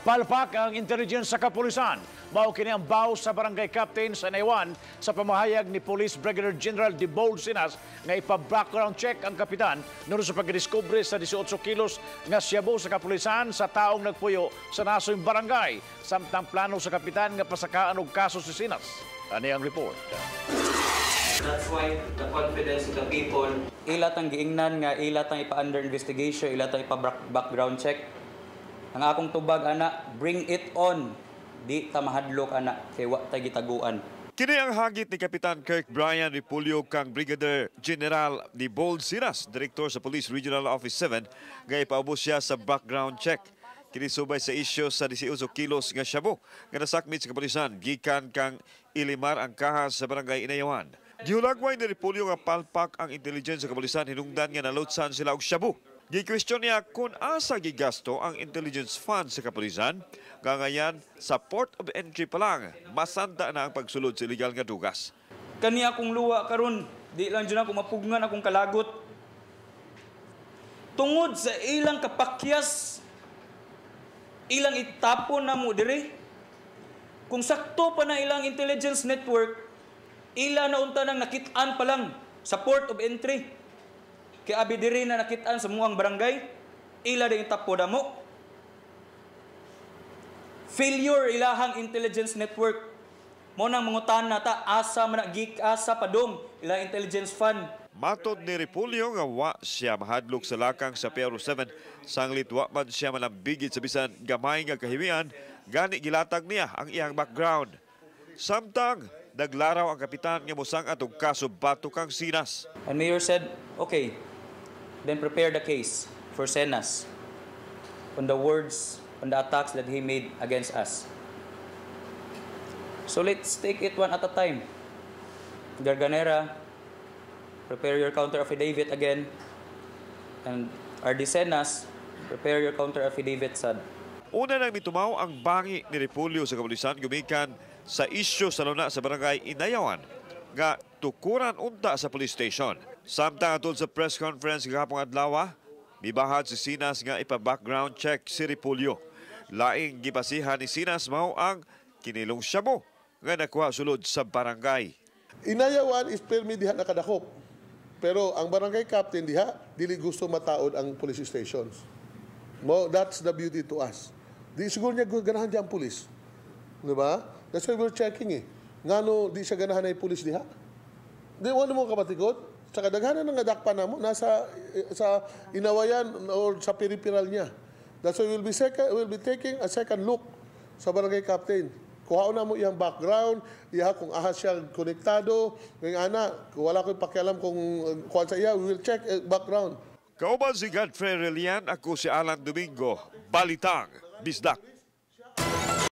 Palpak ang intelligence sa kapulisan. Mao kini ang baw sa barangay captain sa Naiwan sa pamahayag ni Police Brigadier General De Bold Sinas nga ipa-background check ang kapitan nuno sa pagdiskubre sa 18 kilos nga siyabo sa kapulisan sa taong nagpuyo sa nasoy barangay. Samtang plano sa kapitan nga pasakaan og kaso si Sinas. Ani ang report. That's why the confidence of the people ilat ang giingnan nga ilat ang ipa-under investigation, ilat ang ipa-background check. Ang akong tubag ana, bring it on. Di ta mahadlok ana kay wa tay gitaguan. Kini ang hagit ni Kapitan Kirk Brian Ripulyo kang Brigadier General ni Bold Siras, Director sa Police Regional Office 7, nga ipaubos siya sa background check. Kini subay sa isyo sa 18 kilos nga shabu nga nasakmit sa kapulisan gikan kang ilimar ang kahas sa barangay Inayawan. Gihulagway ni Ripulyo nga palpak ang intelligence sa kapulisan hinungdan nga nalutsan sila og shabu. Gi-question niya kung asa gigasto ang intelligence fund sa kapulisan, gangayan sa port of entry pa lang, masanta na ang pagsulod sa illegal nga dugas. Kani akong luwa karon, di lang dyan ako mapugngan akong kalagot. Tungod sa ilang kapakyas, ilang itapon na mo dire. Kung sakto pa na ilang intelligence network, ila na unta nang nakitaan pa lang sa port of entry. Kay abi diri na nakitaan sa muang barangay, ila din tapo na mo. Failure ilahang intelligence network. Mo nang mangutan nata asa man gik asa padong ilang intelligence fund. Matod ni Repulyo nga wa siya mahadlok sa lakang sa Pero 7 sanglit wa man siya manambigit sa bisan gamay nga kahimian gani gilatag niya ang iyang background. Samtang naglaraw ang kapitan nga mosang atong kaso bato kang sinas. And Mayor said, okay, then prepare the case for Senas on the words, on the attacks that he made against us. So let's take it one at a time. Garganera, prepare your counter affidavit again. And RD Senas, prepare your counter affidavit, sad. Una nang mitumaw ang bangi ni Repulyo sa kapulisan gumikan sa isyo sa luna sa barangay Inayawan nga tukuran unta sa police station. Samtang atol sa press conference gahapong adlaw, mibahad si Sinas nga ipa-background check si Repulyo. Laing gibasihan ni Sinas mao ang kinilong siya mo nga nakuha sulod sa barangay. Inayawan is permi diha nakadakop. Pero ang barangay captain diha, dili gusto mataod ang police stations. Mo, that's the beauty to us. Di siguro niya ganahan diya ang police. Di ba? That's why we're checking eh. Ngano di siya ganahan na yung police diha? Di mo mo kapatikot? Sa kadaghanan ng adakpa na mo, nasa sa inawayan or sa peripheral niya. That's why we'll be, second, we'll be taking a second look sa barangay captain. Kuhaon na mo iyang background, iha kung ahas siya konektado, ngayon ana, wala ko pakialam kung uh, kuha sa iya, we will check uh, background. Kauban si Godfrey Relian, ako si Alan Domingo, Balitang, Bisdak.